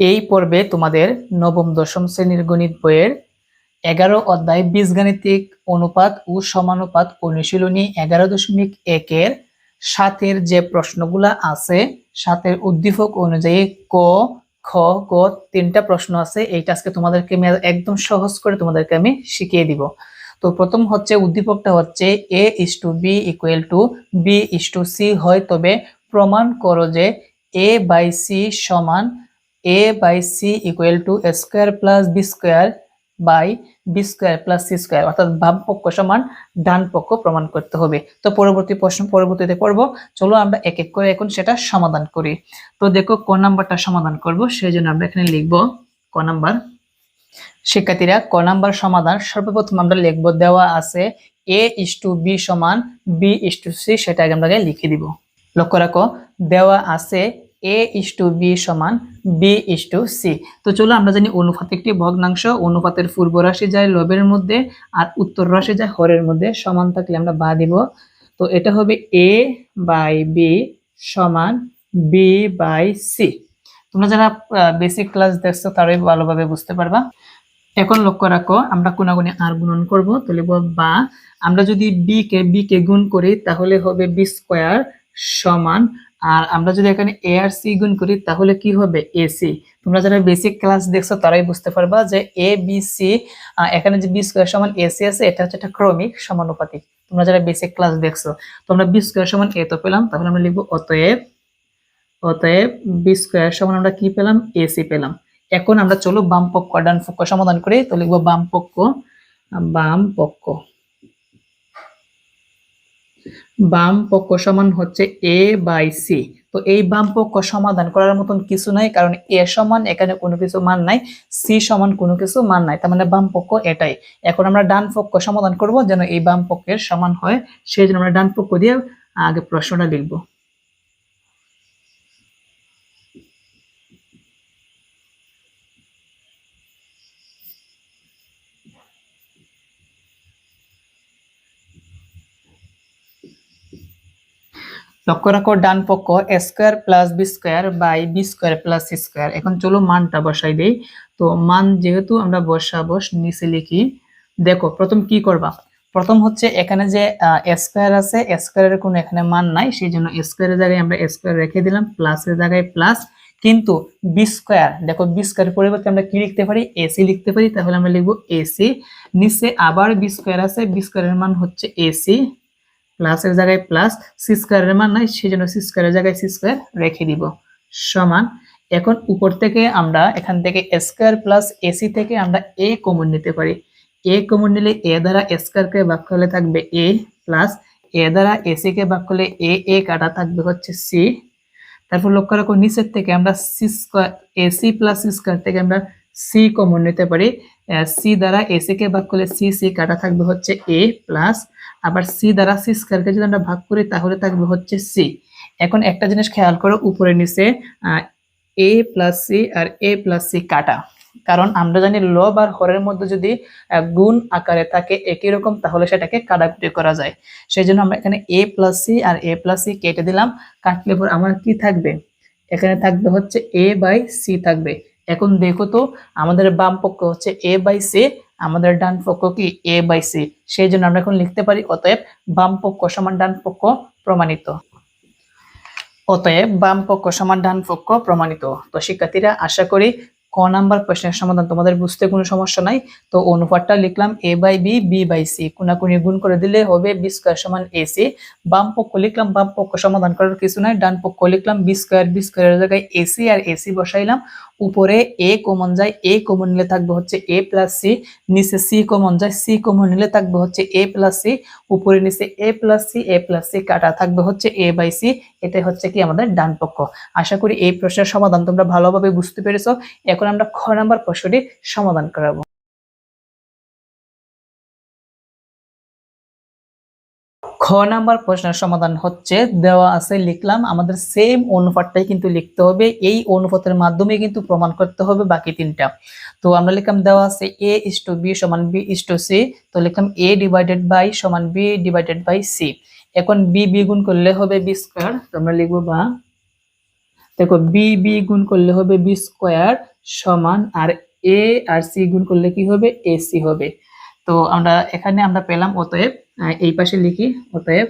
এই পর্বে তোমাদের নবম, দশম শ্রেণির গণিত বইয়ের এগারো অধ্যায় বীজগাণিতিক অনুপাত ও সমানুপাত অনুশীলনী এগারো দশমিক একের সাতের যে প্রশ্নগুলা আছে, সাতের উদ্দীপক অনুযায়ী ক, খ, গ তিনটা প্রশ্ন আছে, এইটা আজকে তোমাদেরকে আমি একদম সহজ করে তোমাদেরকে আমি শিখিয়ে দিব। তো প্রথম হচ্ছে, উদ্দীপকটা হচ্ছে A is to B equal to B is to C হয়, তবে প্রমাণ করো যে এ বাই সি সমান A by C equal to square plus B square by B square plus C square অর্থাৎ বাম পক্ষ সমান ডান পক্ষ প্রমাণ করতে হবে। তো পরবর্তী প্রশ্ন, পরবর্তীতে করব চলো আমরা এক এক করে এখন সেটা সমাধান করি। তো দেখো ক নাম্বারটা সমাধান করব, সেই জন্য আমরা এখানে লিখব ক নাম্বার। শিক্ষার্থীরা, ক নাম্বার সমাধান সর্বপ্রথম আমরা লিখব, দেওয়া আছে এ ইস টু বি সমান বি ইস টু সি সেটা আগে আমরা লিখে দিব। লক্ষ্য রাখো, দেওয়া আছে এ ইস টু বি সমান বি ইস টু সি তো চলো আমরা জানি অনুপাত একটি ভগ্নাংশ, অনুপাতের পূর্ব রাশি যায় লবের মধ্যে আর উত্তর রাশি যায় হরের মধ্যে, সমান থাকলে আমরা বা দিব। তো এটা হবে এ বাই বি সমান বি বাই সি তোমরা যারা বেসিক ক্লাস দেখছ তারাই ভালোভাবে বুঝতে পারবা। এখন লক্ষ্য রাখো, আমরা কোনাগুনি আর গুণন করব, তো লিখব বা। আমরা যদি বি কে বি কে গুণ করি তাহলে হবে বি স্কোয়ার সমান আর আমরা যদি এখানে এ আর সি গুণ করি, তাহলে কি হবে? এসি তোমরা যারা বেসিক ক্লাস দেখছ, তারাই বুঝতে পারবা যে এ বি সি এখানে যে বি স্কোয়ার সমান এসি আছে, এটা হচ্ছে একটা ক্রমিক সমানুপাতিক। তোমরা যারা বেসিক ক্লাস দেখছ, তোমরা বি স্কোয়ার সমান এ তো পেলাম, তাহলে আমরা লিখব অতএব অতএব বি স্কোয়ার সমান আমরা কি পেলাম? এসি পেলাম। এখন আমরা চলো বাম পক্ষ ডান পক্ষ সমাধান করি, তো লিখব বাম পক্ষ বাম পক্ষ বাম পক্ষ সমান হচ্ছে এ বাই সি তো এই বাম পক্ষ সমাধান করার মতন কিছু নাই, কারণ এ সমান, এখানে কোনো কিছু মান নাই সি সমান কোনো কিছু মান নাই, তার মানে বাম পক্ষ এটাই। এখন আমরা ডান পক্ষ সমাধান করব, যেন এই বাম পক্ষের সমান হয়, সেই জন্য আমরা ডান পক্ষ দিয়ে আগে প্রশ্নটা লিখব। লক্ষ্য রাখো, ডান পক্ষ square plus B square by B square plus C square এখন চলো মানটা বসাই দেই। তো মান যেহেতু আমরা বসাবো, নিচে লিখি। দেখো, প্রথম কি করবা? প্রথম হচ্ছে এখানে যে স্কোয়ার আছে স্কোয়ারের কোনো এখানে মান নাই সেই জন্য স্কোয়ারের জায়গায় আমরা স্কোয়ার রেখে দিলাম প্লাসের জায়গায় প্লাস কিন্তু বি স্কোয়ার দেখো বি স্কোয়ার পরিবর্তে আমরা কি লিখতে পারি? এসি লিখতে পারি, তাহলে আমরা লিখব এসি নিচে আবার বি স্কোয়ার আছে বি স্কোয়ারের মান হচ্ছে এসি প্লাসের জায়গায় প্লাস সি স্কোয়ারের মান নাই সেই জন্য সি স্কোয়ারের জায়গায় সি স্কোয়ার রেখে দিব। সমান, এখন উপর থেকে আমরা এখান থেকে স্কোয়ার প্লাস এসি থেকে আমরা এ কমন নিতে পারি। এ কমন নিলে এ দ্বারা স্কোয়ারকে ভাগ করলে থাকবে এ প্লাস এ দ্বারা এসি কে ভাগ করলে এ এ কাটা থাকবে হচ্ছে সি তারপর লক্ষ্য রাখো, নিচের থেকে আমরা C square AC plus C square থেকে আমরা সি কমন নিতে পারি সি দ্বারা এসি কে ভাগ করলে সি সি কাটা থাকবে হচ্ছে এ প্লাস আবার সি দ্বারা সি স্কোয়ারকে যদি আমরা ভাগ করি তাহলে থাকবে হচ্ছে সি এখন একটা জিনিস খেয়াল করো, উপরে নিচে এ প্লাস সি আর এ প্লাস সি কাটা। কারণ আমরা জানি লব আর হরের মধ্যে যদি গুণ আকারে থাকে একই রকম, তাহলে সেটাকে কাটাকুটি করা যায়। সেই জন্য আমরা এখানে এ প্লাস সি আর এ প্লাস সি কেটে দিলাম। কাটলে পর আমার কি থাকবে? এখানে থাকবে হচ্ছে এ বাই সি থাকবে। এখন দেখো তো, আমাদের বাম পক্ষ হচ্ছে এ বাই সি আমাদের ডান পক্ষ কি এ বাই সি সেই জন্য আমরা এখন লিখতে পারি, অতএব বাম পক্ষ সমান ডান পক্ষ প্রমাণিত। অতএব বাম পক্ষ সমান ডান পক্ষ প্রমাণিত। তো শিক্ষার্থীরা, আশা করি ক নাম্বার প্রশ্নের সমাধান। তোমাদের বুঝতে কোনো সমস্যা নাই? তো অনুপাতটা লিখলাম A by B B by C কোনাকুনি গুণ করে দিলে হবে বি স্কোয়ার সমান এ সি বাম পক্ষ লিখলাম, বাম পক্ষ সমাধান করার কিছু নাই। ডান পক্ষ লিখলাম বি স্কোয়ার বি স্কোয়ারের জায়গায় এসি আর এসি বসাইলাম। উপরে এ কমন যায় এ কমন নিলে থাকবে হচ্ছে এ প্লাস সি নিচে সি কমন যায় সি কমন নিলে থাকবে হচ্ছে এ প্লাস সি উপরে নিচে A plus C A plus C কাটা থাকবে হচ্ছে এ বাই সি এটাই হচ্ছে কি আমাদের ডান পক্ষ। আশা করি এই প্রশ্নের সমাধান তোমরা ভালোভাবে বুঝতে পেরেছ। এখন আমরা খ নাম্বার প্রশ্নটি সমাধান করাবো। খ নাম্বার প্রশ্নের সমাধান হচ্ছে, দেওয়া আছে, লিখলাম, আমাদের সেম অনুপাতটাই কিন্তু লিখতে হবে, এই অনুপাতের মাধ্যমে কিন্তু প্রমাণ করতে হবে বাকি তিনটা। তো আমরা লিখলাম, দেওয়া আছে এ ইস টু বি সমান বি ইস টু সি তো লিখলাম এ ডিভাইডেড বাই সমান বি ডিভাইডেড বাই সি এখন বি বি গুণ করলে হবে বি স্কোয়ার তো আমরা লিখব বা, দেখো বি বি গুণ করলে হবে বি স্কোয়ার সমান আর এ আর সি গুণ করলে কি হবে? এ সি হবে। তো আমরা এখানে আমরা পেলাম অতএব এই পাশে লিখি, অতএব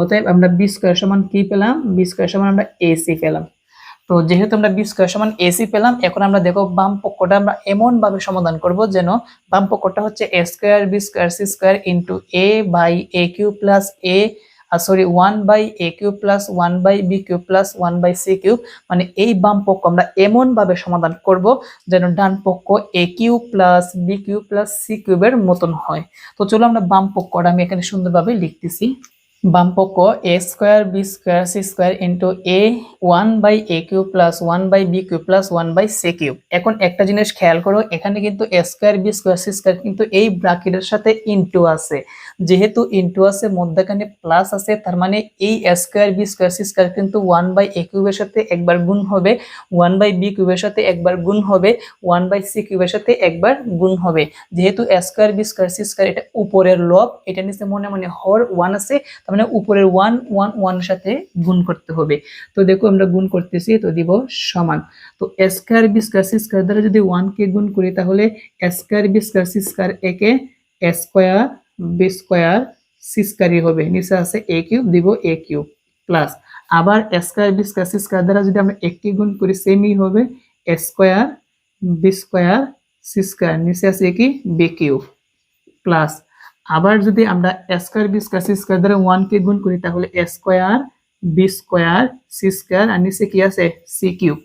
অতএব আমরা বি স্কোয়ার সমান কি পেলাম? বি স্কোয়ার সমান আমরা এসি পেলাম। তো যেহেতু আমরা বি স্কোয়ার সমান এসি পেলাম, এখন আমরা দেখো বাম পক্ষটা আমরা এমনভাবে সমাধান করব যেন বাম পক্ষটা হচ্ছে A square B square C square into A by A cube plus A sorry one by A cube plus one by B cube plus one by C cube মানে এই বাম পক্ষ আমরা এমনভাবে সমাধান করব যেন ডান পক্ষ A cube plus B cube plus C কিউবের মতন হয়। তো চলো আমরা বাম পক্ষটা আমি এখানে সুন্দরভাবে লিখতেছি। বাম পক্ষ A square B square C square into A one by A cube plus one by B cube plus one by C cube এখন একটা জিনিস খেয়াল করো, এখানে কিন্তু A square B square C square কিন্তু এই ব্রাকেটের সাথে ইন্টু আছে। যেহেতু ইন্টু আছে, মধ্যখানে প্লাস আছে, তার মানে এই square B square C square কিন্তু ওয়ান বাই এ কিউবের সাথে একবার গুণ হবে ওয়ান বাই বি কিউবের সাথে একবার গুণ হবে ওয়ান বাই সি কিউবের সাথে একবার গুণ হবে। যেহেতু square B square C square এটা উপরের লব এটা নিচে মনে মনে হর ওয়ান আছে, তার মানে উপরের ওয়ান ওয়ান ওয়ানের সাথে গুণ করতে হবে। তো দেখো আমরা গুণ করতেছি, তো দিব সমান। তো square B square C square দ্বারা যদি ওয়ানকে গুণ করি, তাহলে square B square C square একে স্কোয়ার বি স্কোয়ার সি স্কোয়ারই হবে। নিচে আছে এ কিউব দিব এ কিউব প্লাস আবার square B square C square দ্বারা যদি আমরা এককে গুণ করি সেমই হবে square B square C square নিচে আছে কি? বি কিউব প্লাস আবার যদি আমরা square B square C square দ্বারা ওয়ানকে গুণ করি, তাহলে square B square C square আর নিচে কি আছে? সি কিউব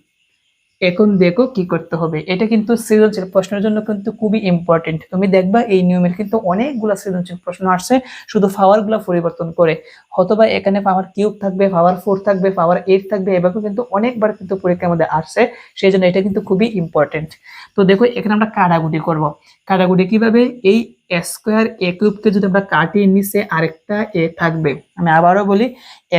এখন দেখো কি করতে হবে। এটা কিন্তু সৃজনশীল প্রশ্নের জন্য কিন্তু খুবই ইম্পর্টেন্ট তুমি দেখবা এই নিয়মের কিন্তু অনেকগুলো সৃজনশীল প্রশ্ন আসছে, শুধু পাওয়ারগুলা পরিবর্তন করে। হয়তোবা এখানে পাওয়ার কিউব থাকবে পাওয়ার ফোর থাকবে পাওয়ার এইট থাকবে, এভাবে কিন্তু অনেকবার কিন্তু পরীক্ষার মধ্যে আসছে। সেই জন্য এটা কিন্তু খুবই ইম্পর্টেন্ট তো দেখো, এখানে আমরা কাটাকুটি করব। কাটাকুটি কীভাবে? এই স্কোয়ার এ কিউবকে যদি আমরা কাটি নিচে আরেকটা এ থাকবে, আমি আবারও বলি,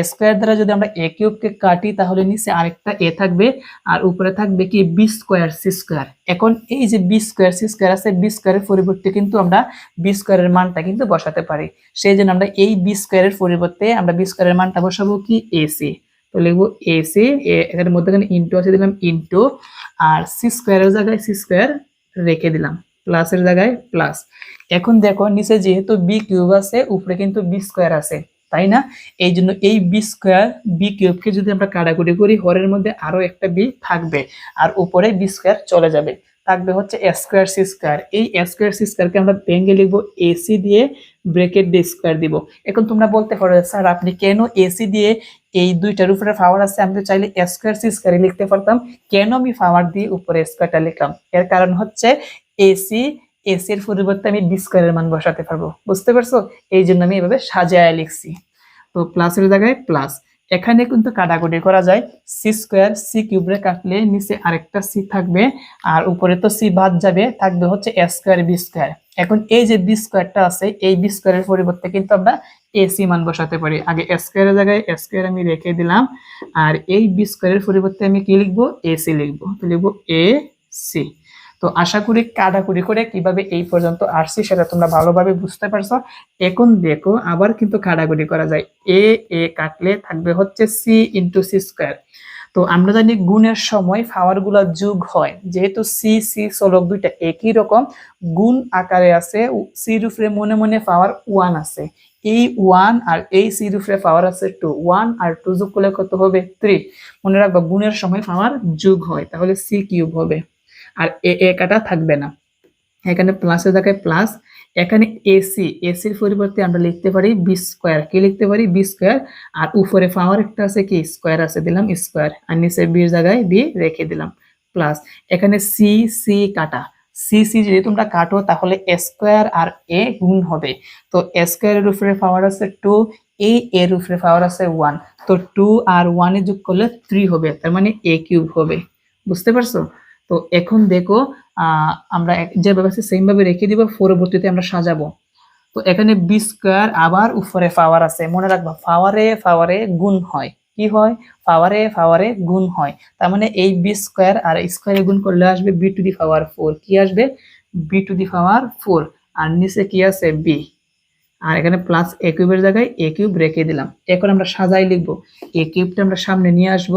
স্কোয়ার দ্বারা যদি আমরা এ কিউবকে কাটি তাহলে নিচে আরেকটা এ থাকবে, আর উপরে থাকবে কি বি স্কোয়ার সি স্কোয়ার। এখন এই যে বি স্কোয়ার সি স্কোয়ার আছে, বি স্কোয়ারের পরিবর্তে কিন্তু আমরা বি স্কোয়ারের মানটা কিন্তু বসাতে পারি। সেই জন্য আমরা এই বি স্কোয়ারের পরিবর্তে আমরা বি স্কোয়ারের মানটা বসাবো কি? এসি তো লিখব এসি এখানে মধ্যখানে ইন্টু আছে দিলাম ইন্টু আর সি স্কোয়ারের জায়গায় সি স্কোয়ার রেখে দিলাম। প্লাসের জায়গায় প্লাস এখন দেখো, নিচে যেহেতু বি কিউব আছে, উপরে কিন্তু বি স্কোয়ার আছে, তাই না? এই জন্য এই বি স্কোয়ার বি কিউবকে যদি আমরা কাটাকুটি করি, হরের মধ্যে আরও একটা বি থাকবে, আর উপরে বি স্কোয়ার চলে যাবে। থাকবে হচ্ছে স্কোয়ার সি স্কোয়ার এই স্কোয়ার সি স্কোয়ারকে আমরা ভেঙে লিখব এসি দিয়ে ব্রেকেট দিয়ে স্কোয়ার দিব। এখন তোমরা বলতে পারো, স্যার, আপনি কেন এসি দিয়ে এই দুইটার উপরে পাওয়ার আছে? আমি তো চাইলে স্কোয়ার সি স্কোয়ারে লিখতে পারতাম। কেন আমি পাওয়ার দিয়ে উপরে স্কোয়ারটা লিখলাম? এর কারণ হচ্ছে এসি এসি এর পরিবর্তে আমি বি স্কোয়ারের মান বসাতে পারব। বুঝতে পারছ? এই জন্য আমি এভাবে সাজায় লিখছি। তো প্লাসের জায়গায় প্লাস এখানে কিন্তু কাটাকুটি করা যায়। সি স্কোয়ার সি কিউবরে কাটলে নিচে আরেকটা সি থাকবে আর উপরে তো সি বাদ যাবে, থাকবে হচ্ছে এ স্কোয়ার বি স্কোয়ার এখন এই যে বি স্কোয়ারটা আছে, এই বি স্কোয়ারের পরিবর্তে কিন্তু আমরা এসি মান বসাতে পারি। আগে এ স্কোয়ারের জায়গায় এ স্কোয়ার আমি রেখে দিলাম আর এই বি স্কোয়ারের পরিবর্তে আমি কি লিখব? এসি লিখব। তো লিখব এ সি তো আশা করি কাটাকুটি করে কীভাবে এই পর্যন্ত আসছি সেটা তোমরা ভালোভাবে বুঝতে পারছ। এখন দেখো, আবার কিন্তু কাটাকুটি করা যায়। এ এ কাটলে থাকবে হচ্ছে সি ইন্টু সি স্কোয়ার তো আমরা জানি গুণের সময় পাওয়ারগুলা যোগ হয়। যেহেতু সি সি চলক দুইটা একই রকম, গুণ আকারে আছে সির উপরে মনে মনে পাওয়ার ওয়ান আছে। এই ওয়ান আর এই সির উপরে পাওয়ার আছে টু ওয়ান আর টু যোগ করলে কত হবে? থ্রি মনে রাখবা, গুণের সময় পাওয়ার যোগ হয়। তাহলে সি কিউব হবে। আর এ এ কাটা থাকবে না। এখানে প্লাসের জায়গায় প্লাস এখানে এসি এসির পরিবর্তে আমরা লিখতে পারি বি স্কোয়ার কি লিখতে পারি? বি স্কোয়ার আর উপরে পাওয়ার একটা আছে কি? স্কোয়ার আছে, দিলাম স্কোয়ার আর নিচে বির জায়গায় বি রেখে দিলাম প্লাস এখানে সি সি কাটা। সি সি যদি তোমরা কাটো, তাহলে স্কোয়ার আর এ গুণ হবে। তো স্কোয়ারের উপরে পাওয়ার আছে টু এই এর উপরে পাওয়ার আছে ওয়ান তো টু আর ওয়ানে যোগ করলে থ্রি হবে, তার মানে এ কিউব হবে। বুঝতে পারছ? তো এখন দেখো আমরা যেভাবে আছে সেম ভাবে রেখে দিব, পরবর্তীতে আমরা সাজাবো। তো এখানে বি স্কোয়ার আবার উপরে পাওয়ার আছে। মনে রাখবা পাওয়ারে পাওয়ারে গুণ হয়। কি হয়? পাওয়ারে পাওয়ারে গুণ হয়। তার মানে এই বি স্কোয়ার আর স্কোয়ারে গুণ করলে আসবে B to the power four কি আসবে? B to the power four আর নিচে কি আছে? বি আর এখানে প্লাস এ কিউবের জায়গায় এ কিউব রেখে দিলাম। এখন আমরা সাজাই লিখব। এ কিউবটা আমরা সামনে নিয়ে আসব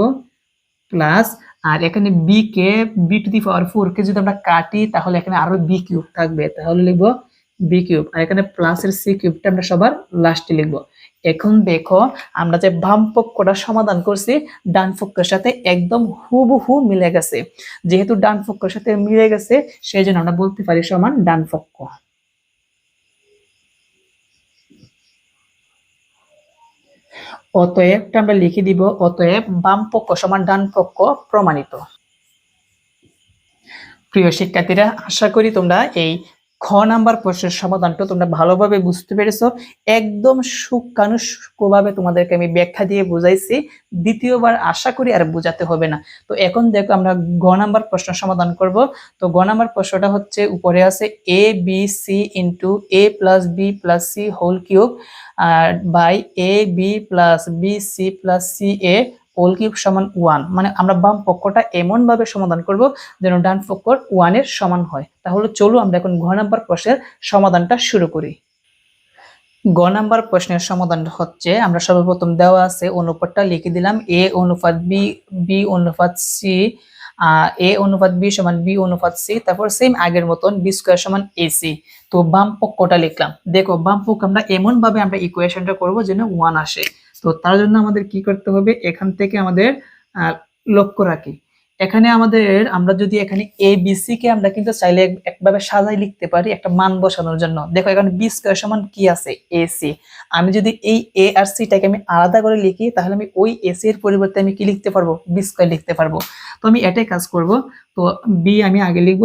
প্লাস আর এখানে B K B to the power four কে যদি আমরা কাটি, তাহলে এখানে আরও বি কিউব থাকবে। তাহলে লিখব বি কিউব আর এখানে প্লাসের সি কিউবটা আমরা সবার লাস্টে লিখব। এখন দেখো, আমরা যে বাম পক্ষটা সমাধান করছি, ডান পক্ষের সাথে একদম হুবহু মিলে গেছে। যেহেতু ডান পক্ষের সাথে মিলে গেছে, সেই জন্য আমরা বলতে পারি সমান ডান পক্ষ। অতএবটা আমরা লিখে দিব, অতএব বাম পক্ষ সমান ডান পক্ষ প্রমাণিত। প্রিয় শিক্ষার্থীরা, আশা করি তোমরা এই খ নাম্বার প্রশ্নের সমাধানটা তোমরা ভালোভাবে বুঝতে পেরেছ। একদম সুকানুষ্কভাবে তোমাদেরকে আমি ব্যাখ্যা দিয়ে বুঝাইছি। দ্বিতীয়বার আশা করি আর বোঝাতে হবে না। তো এখন দেখো আমরা গ নাম্বার প্রশ্ন সমাধান করব। তো গ নাম্বার প্রশ্নটা হচ্ছে, উপরে আছে A, B, C into A plus B plus C whole cube. R by A, B plus, B, C plus, C, A, whole cube সমান ওয়ান। মানে আমরা বাম পক্ষটা এমন ভাবে সমাধান করব যেন ডান পক্ষ ওয়ানের সমান হয়। তাহলে চলো আমরা এখন ঘ নাম্বার প্রশ্নের সমাধানটা শুরু করি। গ নাম্বার প্রশ্নের সমাধান হচ্ছে, আমরা সর্বপ্রথম দেওয়া আছে অনুপাতটা লিখে দিলাম, এ অনুপাত বি বি অনুপাত সি এ অনুপাত বি সমান বি অনুপাত সি, তারপর সেম আগের মতন বি স্কোয়ার সমান এসি তো বাম পক্ষটা লিখলাম। দেখো, বাম পক্ষ আমরা এমন ভাবে আমরা ইকুয়েশনটা করব যেন ওয়ান আসে। তো তার জন্য আমাদের কি করতে হবে? এখান থেকে আমাদের লক্ষ্য রাখি। এখানে আমাদের, আমরা যদি এখানে এ বি সি কে আমরা কিন্তু চাইলে একভাবে সাজাই লিখতে পারি, একটা মান বসানোর জন্য। দেখো এখানে বি স্কোয়ার সমান কি আছে? এ সি আমি যদি এই এ আর সিটাকে আমি আলাদা করে লিখি, তাহলে আমি ওই এসি এর পরিবর্তে আমি কি লিখতে পারব? বি স্কোয়ার লিখতে পারব। তো আমি এটাই কাজ করব। তো বি আমি আগে লিখব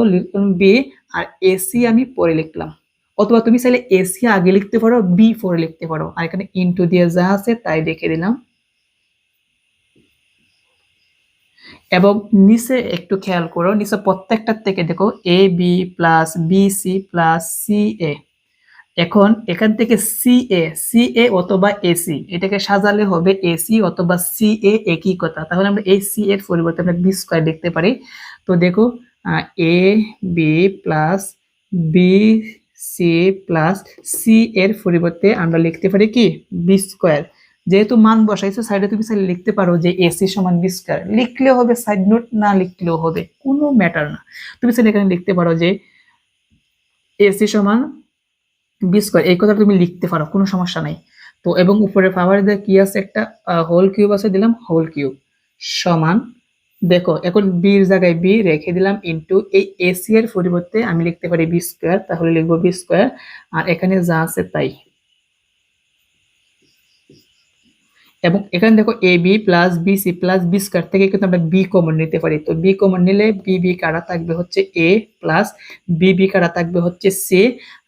বি আর এসি আমি পরে লিখলাম। অথবা তুমি চাইলে এসি আগে লিখতে পারো বি পরে লিখতে পারো। আর এখানে ইনটু দিয়ে যা আছে, তাই লিখে দিলাম। এবং নিচে একটু খেয়াল করো, নিচে প্রত্যেকটার থেকে দেখো A B plus B C plus C A এখন এখান থেকে সি এ সি এ অথবা এসি এটাকে সাজালে হবে এসি অথবা সি এ একই কথা? তাহলে আমরা এই সি এর পরিবর্তে আমরা বি স্কোয়ার লিখতে পারি। তো দেখো A B plus B C plus C এর পরিবর্তে আমরা লিখতে পারি কি? বি স্কোয়ার যেহেতু মান বসাইছো সাইডে তুমি চাইলে লিখতে পারো যে এসি সমান বি স্কোয়ার লিখলেও হবে সাইড নোট না লিখলেও হবে কোনো ম্যাটার না। তুমি চাইলে এখানে লিখতে পারো যে এসি সমান বি স্কোয়ার এই কথা তুমি লিখতে পারো, কোনো সমস্যা নাই। তো এবং উপরে পাওয়ার দিয়ে কি আছে একটা? হোল কিউব আছে, দিলাম হোল কিউব সমান, দেখো, এখন বির জায়গায় বি রেখে দিলাম ইনটু এই এসি এর পরিবর্তে আমি লিখতে পারি বি স্কোয়ার তাহলে লিখব বি স্কোয়ার আর এখানে যা আছে তাই। এবং এখানে দেখো A B plus B C plus B square থেকে কিন্তু আমরা বি কমন নিতে পারি। তো বি কমন নিলে বি বি কারা থাকবে হচ্ছে এ প্লাস বি বি কারা থাকবে হচ্ছে সি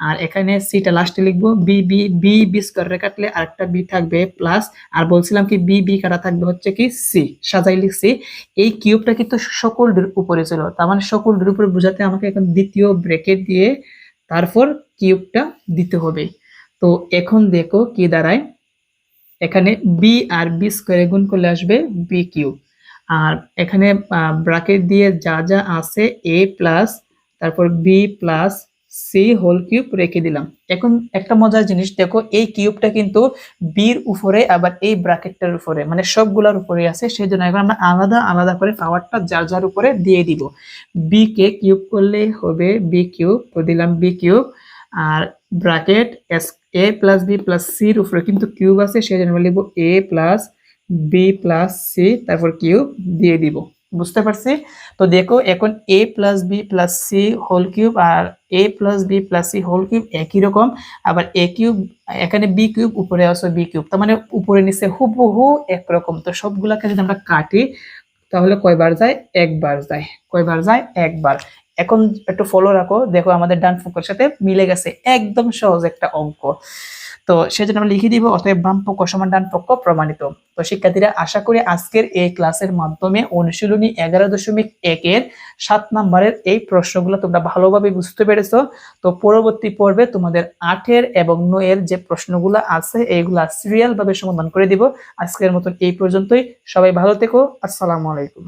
আর এখানে সিটা লাস্টে লিখব বি বি বি বি স্কোয়ারে কাটলে আরেকটা বি থাকবে প্লাস আর বলছিলাম কি বি বি কারা থাকবে হচ্ছে কি সি সাজাই লিখছি। এই কিউবটা কিন্তু সকলদের উপরে ছিল, তার মানে সকলদের উপরে বোঝাতে আমাকে এখন দ্বিতীয় ব্রেকেট দিয়ে তারপর কিউবটা দিতে হবে। তো এখন দেখো কি দাঁড়ায়। এখানে বি আর বি স্কোয়ারে গুণ করলে আসবে বি কিউব আর এখানে ব্রাকেট দিয়ে যা যা আছে এ প্লাস তারপর B plus C whole cube রেখে দিলাম। এখন একটা মজার জিনিস, দেখো এই কিউবটা কিন্তু বির উপরে, আবার এই ব্রাকেটটার উপরে মানে সবগুলোর উপরে আছে সেই জন্য এখন আমরা আলাদা আলাদা করে পাওয়ারটা যার যার উপরে দিয়ে দিব। বি কে কিউব করলে হবে বি কিউব দিলাম বি কিউব আর bracket S A plus B plus সির উপরে কিন্তু কিউব আছে, সেই জন্য লিখব A plus B plus C তারপর কিউব দিয়ে দিব। বুঝতে পারছি? তো দেখো, এখন A plus B plus C whole cube R A plus B plus C whole cube একই রকম, আবার এ কিউব এখানে বি কিউব উপরে আছে বি কিউব তার মানে উপরে নিচে হুবহু একরকম। তো সবগুলাকে যদি আমরা কাটি, তাহলে কয়বার যায়? একবার যায়। কয়বার যায়? একবার। এখন একটু ফলো রাখো। দেখো আমাদের ডান পক্ষের সাথে মিলে গেছে একদম সহজ একটা অঙ্ক। তো সেজন্য আমরা লিখে দিব, অতএব বাম পক্ষ সমান ডান পক্ষ প্রমাণিত। তো শিক্ষার্থীরা, আশা করি আজকের এই ক্লাসের মাধ্যমে অনুশীলনী এগারো দশমিক একের সাত নম্বরের এই প্রশ্নগুলো তোমরা ভালোভাবে বুঝতে পেরেছ। তো পরবর্তী পর্বে তোমাদের আটের এবং নয়ের যে প্রশ্নগুলো আছে এইগুলা সিরিয়াল ভাবে সমাধান করে দিব। আজকের মতন এই পর্যন্তই। সবাই ভালো থেকো। আসসালামু আলাইকুম।